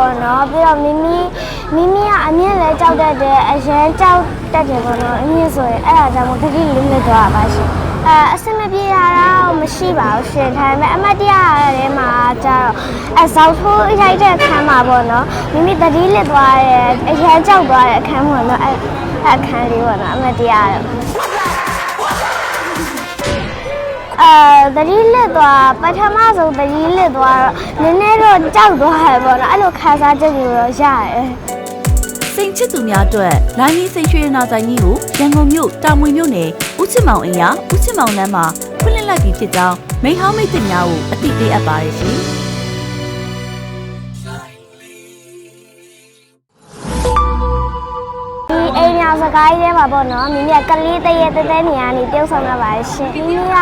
ပေါ့နော်ပြီးတော့မိမိမိမိကအမြင့်လဲကြောက်တတ်တယ်အရန်ကြောက်တတ်တယ်ပေါ့နော်အမြင့်ဆိုရင်အဲ့ဒါကြောင့်မို့တတိလေးနဲ့သွားပါရှင်အဲအစမပြေတာတော့မရှိပါဘူးရှင်ဒါပေမဲ့အမတ်တရားရတဲ့မှာကျတော့အဇောက်ထိုးရိုက်တဲ့အခန်းမှာပေါ့နော်မိမိတတိလစ်သွားတယ်အရန်ကြောက်သွားတဲ့အခန်းပေါ့နော်အဲ့အဲ့အခန်းလေးပေါ့နော်အမတ်တရားတော့ အဲသတိလစ်သွားပထမဆုံးသတိလစ်သွားတော့နည်းနည်းတော့ကြောက်သွားရပေါ့နော်အဲ့လိုခါစားချက်မျိုးတော့ရတယ်စိန်ချစ်သူများအတွက်လိုင်းကြီးစိတ်ရွှေနာဆိုင်ကြီးကိုရန်ကုန်မြို့တာမွေမြို့နယ်ဦးချစ်မောင်အင်ယာဦးချစ်မောင်လမ်းမှာဖွင့်လှစ်လိုက်ပြီဖြစ်ကြောင်းမိန်ဟောင်းမိတ်ဆွေများကိုအသိပေးအပ်ပါတယ်ရှင်။ ဒီအိမ်ညာစကားကြီးထဲမှာပေါ့နော်မိမိကကလေးတရေတဲတဲနေရာနေပြုတ်ဆောင်လာပါရှင်မိမိက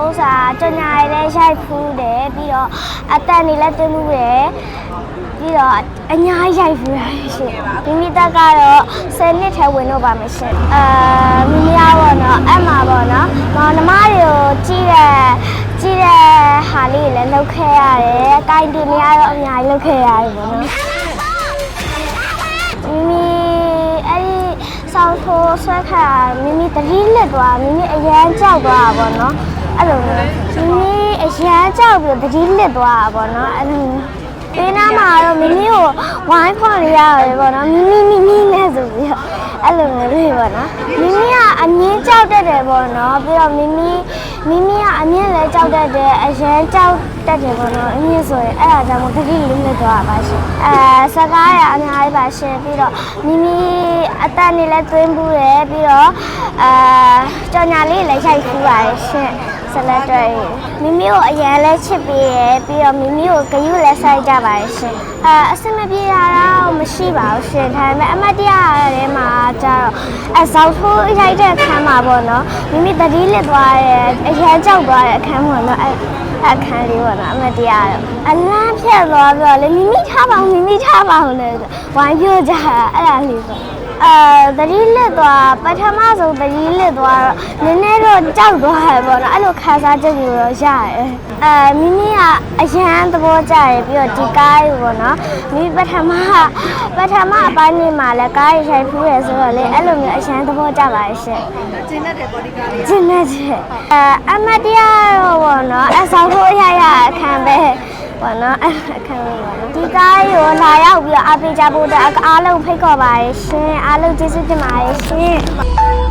ဥစ္စာကြညာရည်လည်းရိုက်ဖူးတယ်ပြီးတော့အတန်နေလည်းတွင်းမှုတယ်ပြီးတော့အညာရိုက်ဖူးရရှင်မိမိတက်ကတော့10နှစ်ထဲဝင်တော့ပါမယ်ရှင်အာမိမိကပေါ့နော်အဲ့မှာပေါ့နော်မောင်နှမတွေကိုကြည့်တဲ့ကြည့်တဲ့ဟာလေးတွေလည်းလုပ်ခဲ့ရတယ်။ကိုင်တင်နေရတော့အများကြီးလုပ်ခဲ့ရတယ်ပေါ့နော်။မိမိအဲ့ဒီ ဆောင်းထိုးဆွဲခါမိမိတတိလက်သွားမိမိအရန်ကြောက်သွားတာပေါ့နော်။အဲ့လိုမျိုးမိမိအရန်ကြောက်ပြီးတတိလက်သွားတာပေါ့နော်။အဲ့လိုမျိုးပေးနာမှာတော့မိမိကိုဝိုင်းဖွင့်ရရတယ်ပေါ့နော်မိမိမိမိနဲ့ဆိုပြီးတော့အဲ့လိုမျိုးလေးပေါ့နော်မိမိကအမြင့်ကြောက်တတ်တယ်ပေါ့နော်ပြီးတော့မိမိ မိမိကအမြင့်လည်းကြောက်တတ်တယ်အရန်ကြောက်တတ်တယ်ပေါ့နော်အမြင့်ဆိုရင်အဲ့ဒါကြောင့်မို့တတိလေးနဲ့သွားပါရှင်အဲစကားရအများကြီးပါရှင်ပြီးတော့မိမိအတန်နေလည်းသွင်းဘူးတယ်ပြီးတော့အာကြော်ညာလေးလည်းရိုက်ခူးပါတယ်ရှင်ဆလတ်တွေမိမိကိုအရင်လဲချစ်ပေးရယ်ပြီးတော့မိမိကိုဂရုလည်းစိုက်ကြပါတယ်ရှင်အဲအစမပြေတာတော့မရှိပါဘူးရှင်ဒါပေမဲ့အမတ်တရားရတဲ့မှာကျတော့ အဇောက်ထိုးရိုက်တဲ့အခန်းမှာပေါ့နော်မိမိတတိလစ်သွားတယ်အရင်ကြောက်သွားတဲ့အခန်းပေါ့နော်အဲအခန်းလေးပေါ့နော်အမတ်တရားတော့အလန်းဖြတ်သွားပြီးတော့လေမိမိထားပါဦးမိမိထားပါဦးလေဝိုင်းပြောကြတာအဲ့ဒါလေးပေါ့ အဲသတိလစ်သွားပထမဆုံးသတိလစ်သွားတော့နည်းနည်းတော့ကြောက်သွားရပေါ့နော်အဲ့လိုခါစားချက်မျိုးတော့ရတယ်အဲမိမိကအရန်သဘောကျတယ်ပြီးတော့ဒီကားကြီးပေါ့နော်မိမိပထမပထမအပိုင်းနေမှာလည်းကားကြီးရိုက်ဖူးရဆိုတော့လေအဲ့လိုမျိုးအရန်သဘောကျပါရဲ့ရှင်ကျင်းတဲ့ဘော်ဒီကားလေးကျင်းတဲ့အဲအမတ်တရားတော့ပေါ့နော်အဆောင်ဖို့ရရအခန်း ပဲပေါ့နော်အဲ့အခန်းလေးပေါ့နော်ဒီကားကြီးကိုလာရောက်ပြီးတော့အားပေးကြဖို့အတွက်အားလုံးဖိတ်ခေါ်ပါရဲ့ရှင်အားလုံးကျေးဇူးတင်ပါတယ်ရှင်